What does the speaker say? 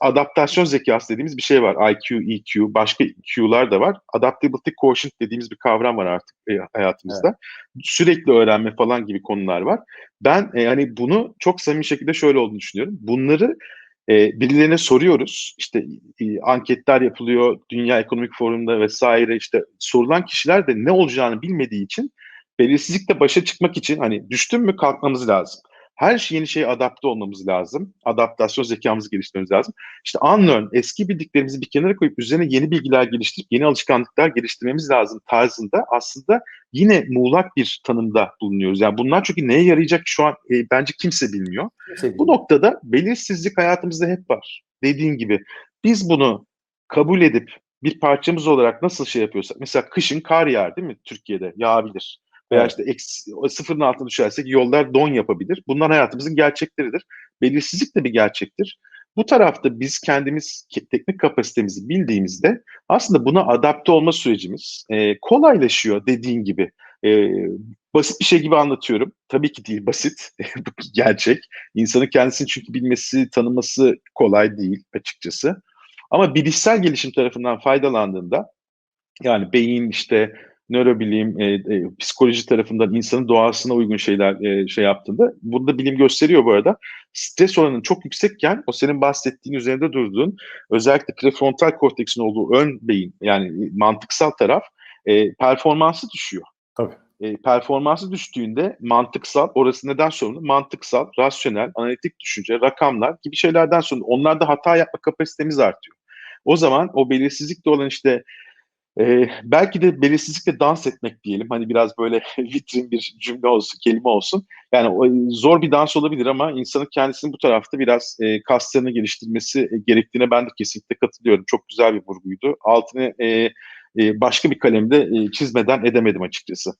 adaptasyon zekası dediğimiz bir şey var. IQ, EQ, başka EQ'lar da var. Adaptability quotient dediğimiz bir kavram var artık e, hayatımızda. Evet. Sürekli öğrenme falan gibi konular var. Ben e, hani bunu çok samimi şekilde şöyle olduğunu düşünüyorum. Bunları e, birilerine soruyoruz. İşte e, anketler yapılıyor. Dünya Ekonomik Forum'da vesaire işte sorulan kişiler de ne olacağını bilmediği için belirsizlikle başa çıkmak için hani düştün mü kalkmamız lazım. Her şey yeni şeye adapte olmamız lazım. Adaptasyon zekamızı geliştirmemiz lazım. İşte unlearn, eski bildiklerimizi bir kenara koyup üzerine yeni bilgiler geliştirip yeni alışkanlıklar geliştirmemiz lazım tarzında aslında yine muğlak bir tanımda bulunuyoruz. Yani bunlar çünkü neye yarayacak şu an e, bence kimse bilmiyor. Kimse Bu noktada belirsizlik hayatımızda hep var. Dediğin gibi biz bunu kabul edip bir parçamız olarak nasıl şey yapıyorsak mesela kışın kar yağar değil mi Türkiye'de yağabilir veya evet. işte eksi, sıfırın altına düşersek yollar don yapabilir. Bunlar hayatımızın gerçekleridir. Belirsizlik de bir gerçektir. Bu tarafta biz kendimiz teknik kapasitemizi bildiğimizde aslında buna adapte olma sürecimiz e, kolaylaşıyor dediğin gibi. E, basit bir şey gibi anlatıyorum. Tabii ki değil basit. Bu gerçek. İnsanın kendisini çünkü bilmesi, tanıması kolay değil açıkçası. Ama bilişsel gelişim tarafından faydalandığında yani beyin işte nörobilim, e, e, psikoloji tarafından insanın doğasına uygun şeyler e, şey yaptığında burada bilim gösteriyor bu arada. Stres oranının çok yüksekken o senin bahsettiğin üzerinde durduğun özellikle prefrontal korteksin olduğu ön beyin yani mantıksal taraf e, performansı düşüyor. Tabii. E, performansı düştüğünde mantıksal, orası neden sorumlu? Mantıksal, rasyonel, analitik düşünce, rakamlar gibi şeylerden sorumlu. Onlarda hata yapma kapasitemiz artıyor. O zaman o belirsizlikte olan işte ee, belki de belirsizlikle dans etmek diyelim. Hani biraz böyle vitrin bir cümle olsun, kelime olsun. Yani zor bir dans olabilir ama insanın kendisini bu tarafta biraz e, kaslarını geliştirmesi e, gerektiğine ben de kesinlikle katılıyorum. Çok güzel bir vurguydu. Altını e, e, başka bir kalemde e, çizmeden edemedim açıkçası.